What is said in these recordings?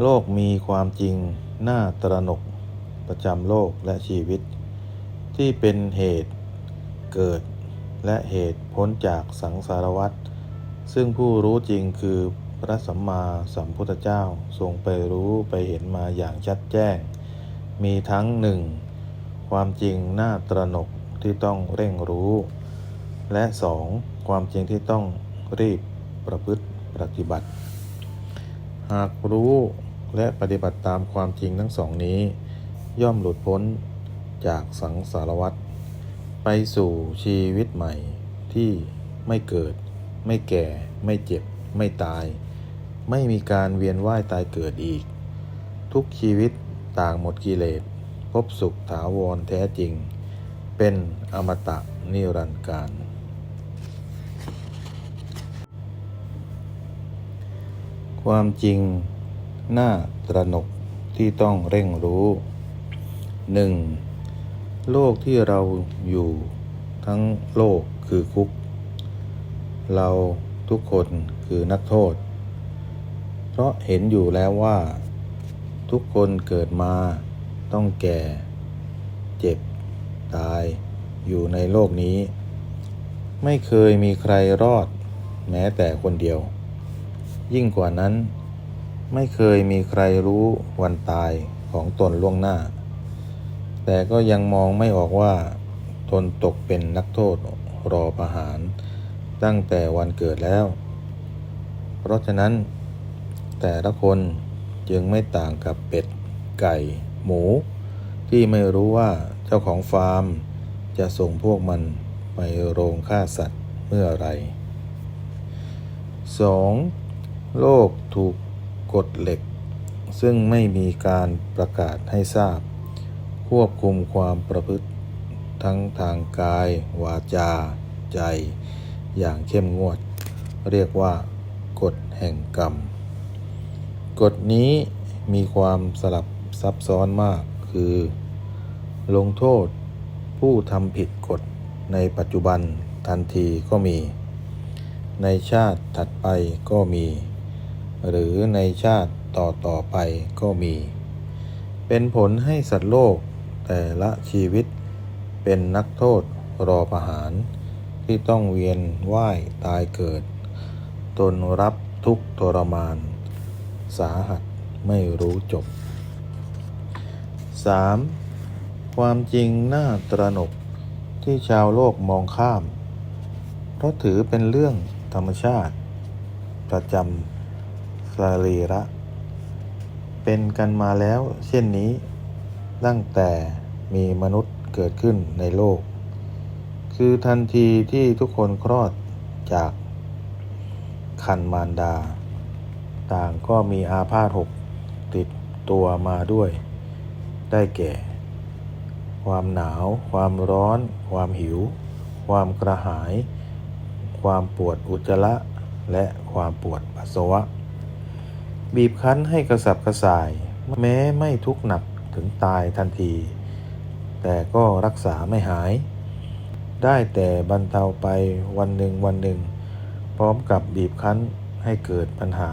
โลกมีความจริงน่าตระหนกประจำโลกและชีวิต ที่เป็นเหตุเกิดและเหตุพ้นจากสังสารวัฏซึ่งผู้รู้จริงคือพระสัมมาสัมพุทธเจ้าทรงไปรู้ไปเห็นมาอย่างชัดแจ้ง มีทั้งหนึ่งความจริงน่าตระหนกที่ต้องเร่งรู้ และสองความจริงที่ต้องรีบประพฤติปฏิบัติ หากรู้และปฏิบัติตามความจริงทั้งสองนี้ ย่อมหลุดพ้นจากสังสารวัฏไปสู่ชีวิตใหม่ที่ไม่เกิด ไม่แก่ ไม่เจ็บ ไม่ตาย ไม่มีการเวียนว่ายตายเกิดอีก ทุกชีวิตต่างหมดกิเลสพบสุขถาวรแท้จริง เป็นอมตะนิรันดร์การ ความจริงน่าตระหนกที่ต้องเร่งรู้ 1. โลกที่เราอยู่ทั้งโลกคือคุก เราทุกคนคือนักโทษ เพราะเห็นอยู่แล้วว่า ทุกคนเกิดมาต้องแก่ เจ็บ ตายอยู่ในโลกนี้ ไม่เคยมีใครรอดแม้แต่คนเดียว ยิ่งกว่านั้น ไม่เคยมีใครรู้วันตายของตนล่วงหน้า แต่ก็ยังมองไม่ออกว่า ตนตกเป็นนักโทษรอประหาร ตั้งแต่วันเกิดแล้ว เพราะฉะนั้น แต่ละคนจึงไม่ต่างกับเป็ด ไก่ หมู ที่ไม่รู้ว่าเจ้าของฟาร์ม จะส่งพวกมันไปโรงฆ่าสัตว์เมื่อไร 2. โลกถูกกฎเหล็ก ซึ่งไม่มีการประกาศให้ทราบ ควบคุมความประพฤติทั้งทางกาย วาจา ใจ อย่างเข้มงวด เรียกว่ากฎแห่งกรรม กฎนี้มีความสลับซับซ้อนมากคือ ลงโทษผู้ทำผิดกฎในปัจจุบันทันทีก็มี ในชาติถัดไปก็มี หรือในชาติต่อต่อไปก็มี เป็นผลให้สัตว์โลกแต่ละชีวิตเป็นนักโทษรอประหารที่ต้องเวียนว่ายตายเกิด ตนรับทุกทรมาน สาหัสไม่รู้จบ 3. ความจริงน่าตระหนกที่ชาวโลกมองข้าม เพราะถือเป็นเรื่องธรรมชาติ ประจำ สรีระ เป็นกันมาแล้วเช่นนี้ ตั้งแต่มีมนุษย์เกิดขึ้นในโลก คือทันทีที่ทุกคนคลอดจากคันมารดา ต่างก็มีอาพาธหกติดตัวมาด้วย ได้แก่ ความหนาว ความร้อน ความหิว ความกระหาย ความปวดอุจจาระ และความปวดปัสสาวะ บีบคั้นให้กระสับกระส่าย แม้ไม่ทุกข์หนักถึงตายทันที แต่ก็รักษาไม่หาย ได้แต่บรรเทาไปวันหนึ่งวันหนึ่ง พร้อมกับบีบคั้นให้เกิดปัญหา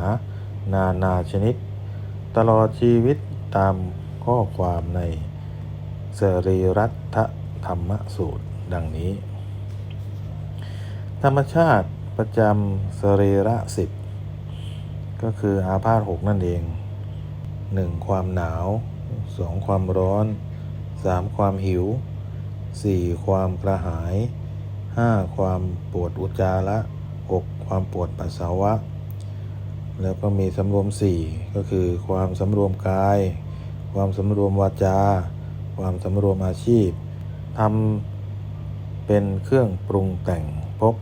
นานาชนิด ตลอดชีวิตตามข้อความในสรีรัตธรรมสูตรดังนี้ ธรรมชาติประจำสรีระสิบ ก็คืออาพาธหกนั่นเอง 1. ความหนาว 2. ความร้อน 3. ความหิว 4. ความกระหาย 5. ความปวดอุจจาระ 6. ความปวดปัสสาวะ แล้วก็มีสำรวม 4 ก็คือความสำรวมกาย ความสำรวมวาจา ความสำรวมอาชีพทำเป็นเครื่องปรุงแต่งพบ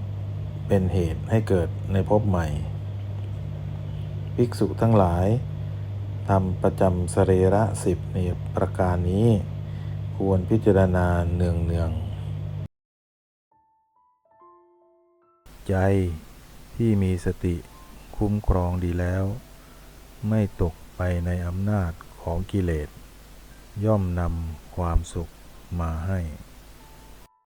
เป็นเหตุให้เกิดในภพใหม่ ภิกษุทั้งหลายทำประจำสรีระสิบในประการนี้ ควรพิจารณาเนืองเนืองใจที่มีสติคุ้มครองดีแล้ว ไม่ตกไปในอำนาจของกิเลส ย่อมนำความสุขมาให้